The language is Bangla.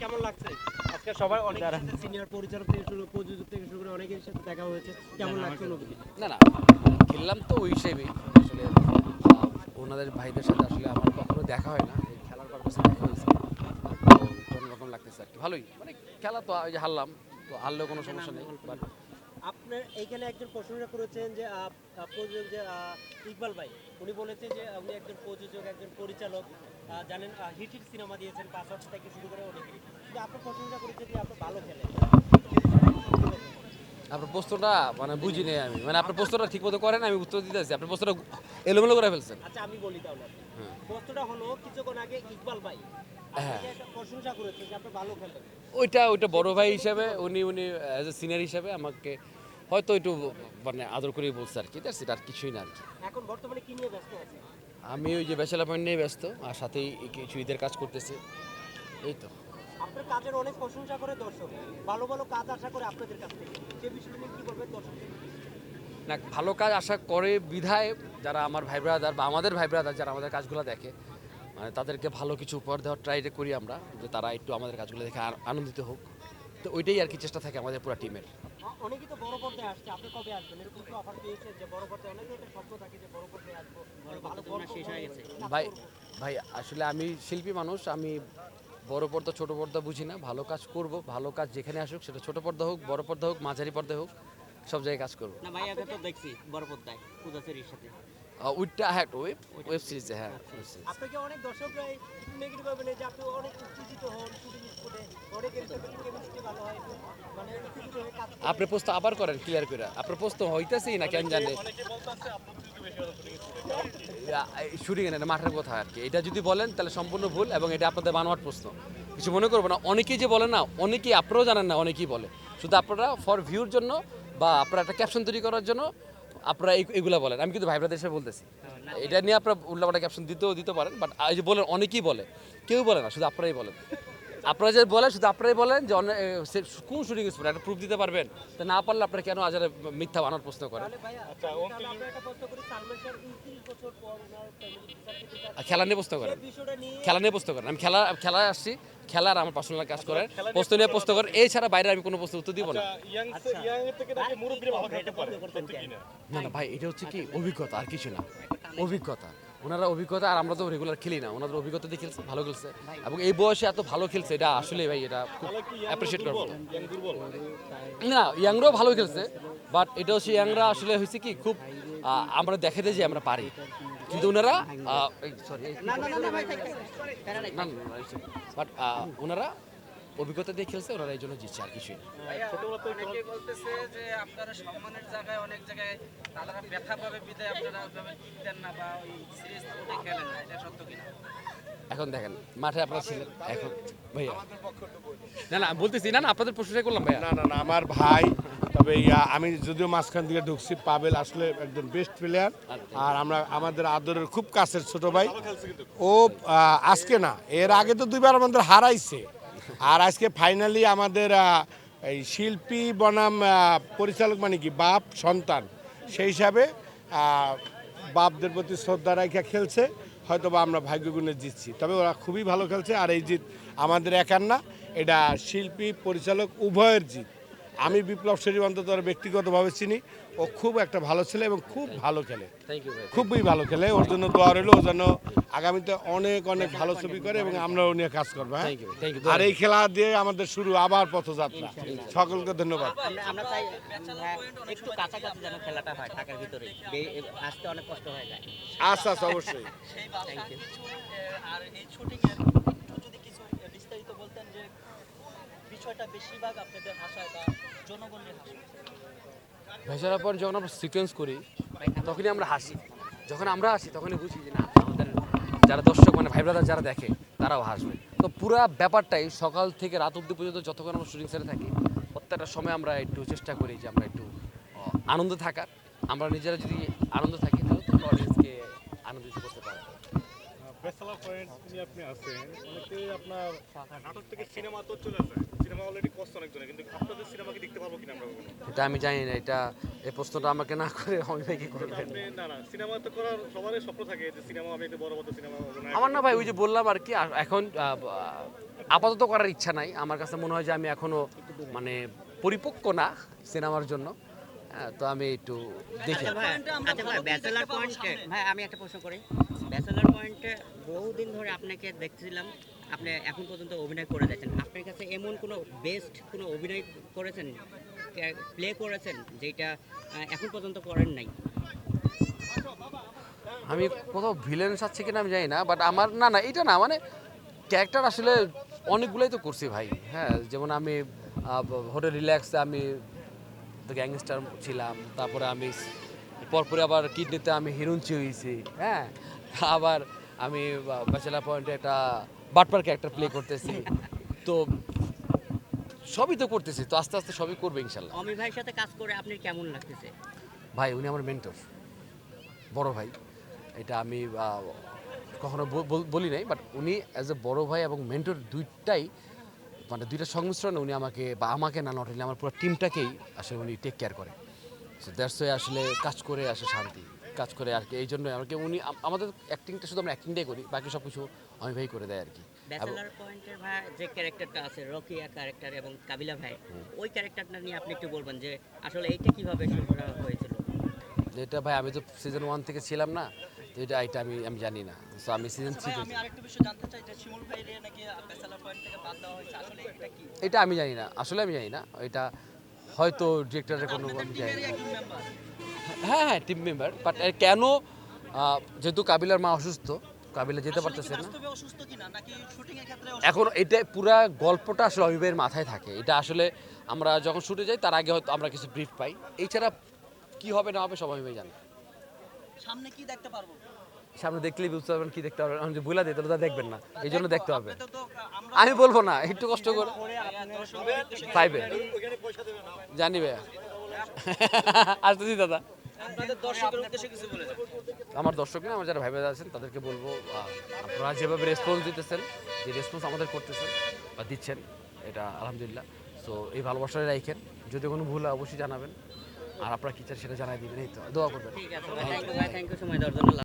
কেমন লাগছে অনেক সিনিয়র পরিচালক থেকে শুরু শুরু করে দেখা হয়েছে কেমন লাগছে না খেললাম তো ওই আসলে ওনাদের ভাইদের সাথে আসলে আমার কখনো দেখা হয় না খেলার দেখা হয়েছে আর কি ভালোই মানে খেলা তো হারলাম তো হারলেও কোনো সমস্যা নেই বাট আপনার এইখানে একজন প্রশ্নটা করেছেন যে প্রযোজক যে ইকবাল ভাই উনি বলেছেন যে উনি একজন প্রযোজক একজন পরিচালক জানেন হিট হিট সিনেমা দিয়েছেন পাঁচ হাজার থেকে শুরু করে অনেক কিন্তু আপনার প্রশ্নটা করেছেন যে আপনি ভালো খেলেন। আপনার প্রশ্নটা মানে বুঝি নেই আমি। মানে আপনার প্রশ্নটা ঠিক মতো করেন আমি উত্তর দিতে আছি আপনার প্রশ্নটা এলোমেলো করে ফেলছেন। আচ্ছা আমি বলি তাহলে। প্রশ্নটা হলো কিছুক্ষণ আগে ইকবাল ভাই হ্যাঁ। প্রশংসা করেছে যে আপনি ভালো খেলেন। ওইটা ওইটা বড় ভাই হিসাবে উনি উনি অ্যাজ এ সিনিয়র হিসাবে আমাকে হয়তো একটু মানে আদর করেই বলছে আর কি। দ্যাটস ইট আর কিছুই না আর কি। এখন বর্তমানে কি নিয়ে ব্যস্ত আছে আমি ওই যে ব্যাচেলার পয়েন্ট নিয়ে ব্যস্ত আর সাথেই কিছু ঈদের কাজ করতেছি। এই তো। আপনার কাজের অনেক প্রশংসা করে দর্শক। ভালো ভালো কাজ আশা করে আপনাদের কাছ থেকে। সে বিষয়টা নিয়ে কি বলবেন দর্শক? না ভালো কাজ আশা করে বিধায় যারা আমার ভাই ব্রাদার বা আমাদের ভাই ব্রাদার যারা আমাদের কাজগুলো দেখে মানে তাদেরকে ভালো কিছু উপহার দেওয়ার ট্রাই করি আমরা যে তারা একটু আমাদের কাজগুলো দেখে আনন্দিত হোক। তো ওইটাই আর কি চেষ্টা থাকে আমাদের পুরো টিমের অনেকেই তো বড় পর্দায় আসছে। আপনি কবে আসবেন? এরকম তো অফার পেয়েছে যে বড় পর্দায় অনেকে একটা স্বপ্ন থাকে যে বড় পর্দায় আসব। ভালো গল্প শেষ হয়ে গেছে। ভাই ভাই আসলে আমি শিল্পী মানুষ আমি বড় পর্দা ছোট পর্দা বুঝি না। ভালো কাজ করব ভালো কাজ যেখানে আসুক সেটা ছোট পর্দা হোক বড় পর্দা হোক মাঝারি পর্দা হোক সব জায়গায় কাজ করব। না ভাই আগে তো দেখছি বড় পর্দায় পূজা সাথে। ওইটা হ্যাঁ ওয়েব ওয়েব সিরিজে হ্যাঁ। আপনাকে অনেক দর্শকরা নেগেটিভ ভাবে যে আপনি অনেক উত্তেজিত হন হয়। মানে। আপনি প্রশ্ন আবার করেন ক্লিয়ার করে। আপনার প্রশ্ন হইতেছেই না কেন জানে? শুটিং এ না মাঠের কথা আর কি। এটা যদি বলেন তাহলে সম্পূর্ণ ভুল এবং এটা আপনাদের বানোয়াট প্রশ্ন। কিছু মনে করব না অনেকেই যে বলে না অনেকেই আপনারাও জানেন না অনেকেই বলে। শুধু আপনারা ফর ভিউর জন্য বা আপনারা একটা ক্যাপশন তৈরি করার জন্য আপনারা এগুলা বলেন। আমি কিন্তু ভাইব্রাদের দেশে বলতেছি। এটা নিয়ে আপনারা উল্লাপাটা ক্যাপশন দিতেও দিতে পারেন বাট এই যে বলেন, অনেকেই বলে। কেউ বলে না, শুধু আপনারাই বলেন। আপনারা যে বলেন শুধু আপনারাই বলেন যে কোন শুটিং স্পট একটা প্রুফ দিতে পারবেন। তা না পারলে আপনারা কেন আজারে মিথ্যা বানার প্রশ্ন করেন? তাহলে ভাইয়া তাহলে আমরা একটা প্রশ্ন করি সালমান শাহ 29 বছর পর ওনার ফ্যামিলি বিচার আর খেলা নিয়ে প্রশ্ন করেন। খেলা নিয়ে প্রশ্ন করেন। আমি খেলা খেলায় আসছি খেলার আমার পার্সোনাল কাজ করেন। প্রশ্ন নিয়ে প্রশ্ন করেন। এছাড়া বাইরে আমি কোনো প্রশ্ন উত্তর দিব না। না? না ভাই এটা হচ্ছে কি? অভিজ্ঞতা আর কিছু না। অভিজ্ঞতা। ওনারা অভিজ্ঞতা আর আমরা তো রেগুলার খেলি না। ওনাদের অভিজ্ঞতা দিয়ে খেলছে ভালো খেলছে। এবং এই বয়সে এত ভালো খেলছে এটা আসলে ভাই এটা খুব অ্যাপ্রিসিয়েট করব না ইয়াংরাও ভালো খেলছে বাট এটা হচ্ছে ইয়াংরা আসলে হয়েছে কি খুব আমরা দেখাতে যে আমরা পারি। কিন্তু ওনারা সরি বাট ওনারা অভিজ্ঞতা দিয়ে খেলছে ওনারা এই জন্য জিতছে আর কিছুই না। অনেকে বলতেছে যে আপনারা সম্মানের জায়গায় অনেক জায়গায় তারা ব্যথা পাবে বিদায় আপনারা ওইভাবে জিততেন না বা ওই সিরিজ খেলেন না এটা সত্য কিনা? এখন দেখেন মাঠে আপনারা ছিলেন এখন ভাইয়া। না না বলতেছি না না আপনাদের প্রশ্নটাই করলাম ভাইয়া। না না না আমার ভাই তবে আমি যদিও মাঝখান দিকে ঢুকছি পাবেল আসলে একজন বেস্ট প্লেয়ার আর আমরা আমাদের আদরের খুব কাছের ছোট ভাই। ও আজকে না এর আগে তো দুইবার আমাদের হারাইছে। আর আজকে ফাইনালি আমাদের এই শিল্পী বনাম পরিচালক মানে কি? বাপ, সন্তান। সেই হিসাবে বাপদের প্রতি শ্রদ্ধা রাখা খেলছে হয়তো বা আমরা ভাগ্যগুণে জিতছি। তবে ওরা খুবই ভালো খেলছে, আর এই জিত আমাদের একার না, এটা শিল্পী, পরিচালক, উভয়ের জিত। আমি বিপ্লব শরীফ অন্তত ব্যক্তিগতভাবে চিনি। ও খুব একটা ভালো ছেলে এবং খুব ভালো খেলে। থ্যাংক ইউ ভাই খুবই ভালো খেলে। ওর জন্য দোয়া রইল। ও যেন আগামীতে অনেক অনেক ভালো ছবি করে এবং আমরাও নিয়ে কাজ করব হ্যাঁ? আর এই খেলা দিয়ে আমাদের শুরু আবার পথযাত্রা। সকলকে ধন্যবাদ। আচ্ছা আচ্ছা আমরা বিষয়টা বেশিরভাগ আপনাদের হাসায় বা জনগণের হাসায় ভেসার পর যখন আমরা সিকোয়েন্স করি তখনই আমরা হাসি। যখন আমরা হাসি তখনই বুঝি যে না আমাদের যারা দর্শক মানে ভাই ব্রাদার যারা দেখে তারাও হাসবে। তো পুরো ব্যাপারটাই সকাল থেকে রাত অবধি পর্যন্ত যতক্ষণ আমরা শুটিং সেটে থাকি প্রত্যেকটা সময় আমরা একটু চেষ্টা করি যে আমরা একটু আনন্দ থাকার। আমরা নিজেরা যদি আনন্দ থাকি তাহলে তো অডিয়েন্সকে আনন্দিত করতে পারব। ব্যাচেলার পয়েন্ট নিয়ে আপনি আছেন অনেকেই আপনার নাটক থেকে সিনেমা তো চলে যায়। সিনেমা সিনেমা অলরেডি করছে অনেকজনে কিন্তু আপনাদের সিনেমা কি দেখতে পারব কিনা আমরা এটা আমি জানি না এটা এই প্রশ্নটা আমাকে না করে আমি ভাই কি করবেন না না সিনেমা তো করার সবারই স্বপ্ন থাকে যে সিনেমা আমি একটু বড় বড় সিনেমা আমার না ভাই ওই যে বললাম আর কি এখন আপাতত করার ইচ্ছা নাই। আমার কাছে মনে হয় যে আমি এখনও মানে পরিপক্ক না সিনেমার জন্য। তো আমি একটু দেখি। আচ্ছা আচ্ছা ব্যাচেলার পয়েন্টে ভাই আমি একটা প্রশ্ন করি। ব্যাচেলার পয়েন্টে বহুদিন ধরে আপনাকে দেখছিলাম আপনি এখন পর্যন্ত অভিনয় করে যাচ্ছেন। আপনার কাছে এমন কোনো বেস্ট কোনো অভিনয় করেছেন? প্লে করেছেন যেটা এখন পর্যন্ত করেন নাই? আমি কোথাও ভিলেন চাচ্ছি কিনা আমি জানি না বাট আমার, না না, এটা না মানে ক্যারেক্টার আসলে অনেকগুলোই তো করছি ভাই। হ্যাঁ যেমন আমি হোটেল রিল্যাক্সে আমি গ্যাংস্টার ছিলাম, তারপরে আমি পরপরে আবার কিডনিতে আমি হিরুঞ্চি হয়েছি। হ্যাঁ আবার আমি ব্যাচেলার পয়েন্টে একটা বাটপার ক্যারেক্টার প্লে করতেছি। তো সবই তো করতেছি তো আস্তে আস্তে সবই করবে ইনশাল্লাহ। অমি ভাইয়ের সাথে কাজ করে আপনি কেমন লাগতেছে? ভাই উনি আমার মেন্টর বড় ভাই। এটা আমি কখনো বল- নাই বাট উনি অ্যাজ এ বড় ভাই এবং মেন্টর দুইটাই মানে দুইটা সংমিশ্রণে উনি আমাকে বা আমাকে না নট আমার পুরো টিমটাকেই আসলে উনি টেক কেয়ার করে। সো দ্যাটস আসলে কাজ করে আসে শান্তি। কাজ করে আর কি এই জন্য কি উনি আমাদের অ্যাক্টিংটা শুধু আমরা অ্যাক্টিংটাই করি বাকি সব কিছু আমি ভাই করে দেয় আর কি। ব্যাচেলার পয়েন্টের ভাই যে ক্যারেক্টারটা আছে রকিয়া ক্যারেক্টার এবং কাবিলা ভাই ওই ক্যারেক্টারটা নিয়ে আপনি একটু বলবেন যে আসলে এইটা কীভাবে শুরু করা হয়েছিল? এটা ভাই আমি তো সিজন ওয়ান থেকে ছিলাম না তো এটা এটা আমি আমি জানি না। সো আমি সিজন থ্রি আমি আরেকটা বিষয় জানতে চাই যে শিমুল ভাইরে নাকি ব্যাচেলার পয়েন্ট থেকে বাদ দেওয়া হয়েছে আসলে এটা কি? এটা আমি জানি না আসলে আমি জানি না এটা হয়তো ডিরেক্টরের কোনো আমি জানি না। হ্যাঁ হ্যাঁ টিম মেম্বার বাট কেন যেহেতু কাবিলার মা অসুস্থ কাবিলা যেতে পারতেছে না। এখন এটা পুরা গল্পটা আসলে অভিভাবের মাথায় থাকে। এটা আসলে আমরা যখন শুটে যাই তার আগে হয়তো আমরা কিছু ব্রিফ পাই। এছাড়া কি হবে না হবে সব অভিভাবক জানে। সামনে কি দেখতে পারব? সামনে দেখলেই বুঝতে পারবেন কি দেখতে পারবেন। আমি যে বলে দিই তাহলে তা দেখবেন না। এই জন্য দেখতে হবে। আমি বলব না একটু কষ্ট করে। পাইবে জানি ভাইয়া। আসতেছি দাদা। আমার দর্শক না আমার যারা ভাই ভাই আছেন তাদেরকে বলব আপনারা যেভাবে রেসপন্স দিতেছেন যে রেসপন্স আমাদের করতেছেন বা দিচ্ছেন এটা আলহামদুলিল্লাহ। সো এই ভালোবাসাটা রাখেন যদি কোনো ভুল হয় অবশ্যই জানাবেন। আর আপনারা কি চান সেটা জানাই দিবেন এই তো দোয়া করবেন। থ্যাংক ইউ সময় দেওয়ার জন্য।